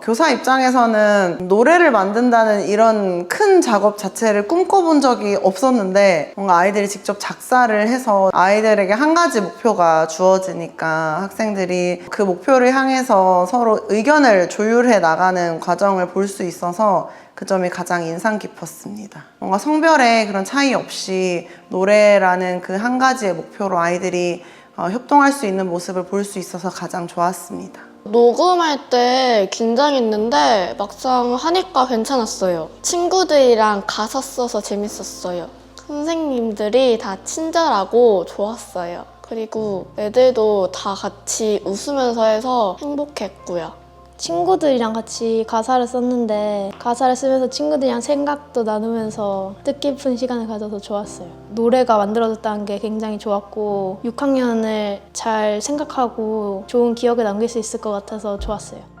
교사 입장에서는 노래를 만든다는 이런 큰 작업 자체를 꿈꿔본 적이 없었는데 뭔가 아이들이 직접 작사를 해서 아이들에게 한 가지 목표가 주어지니까 학생들이 그 목표를 향해서 서로 의견을 조율해 나가는 과정을 볼 수 있어서 그 점이 가장 인상 깊었습니다. 뭔가 성별의 그런 차이 없이 노래라는 그 한 가지의 목표로 아이들이 어, 협동할 수 있는 모습을 볼 수 있어서 가장 좋았습니다. 녹음할 때 긴장했는데 막상 하니까 괜찮았어요. 친구들이랑 가사 써서 재밌었어요. 선생님들이 다 친절하고 좋았어요. 그리고 애들도 다 같이 웃으면서 해서 행복했고요. 친구들이랑 같이 가사를 썼는데 가사를 쓰면서 친구들이랑 생각도 나누면서 뜻깊은 시간을 가져서 좋았어요. 노래가 만들어졌다는 게 굉장히 좋았고 6학년을 잘 생각하고 좋은 기억을 남길 수 있을 것 같아서 좋았어요.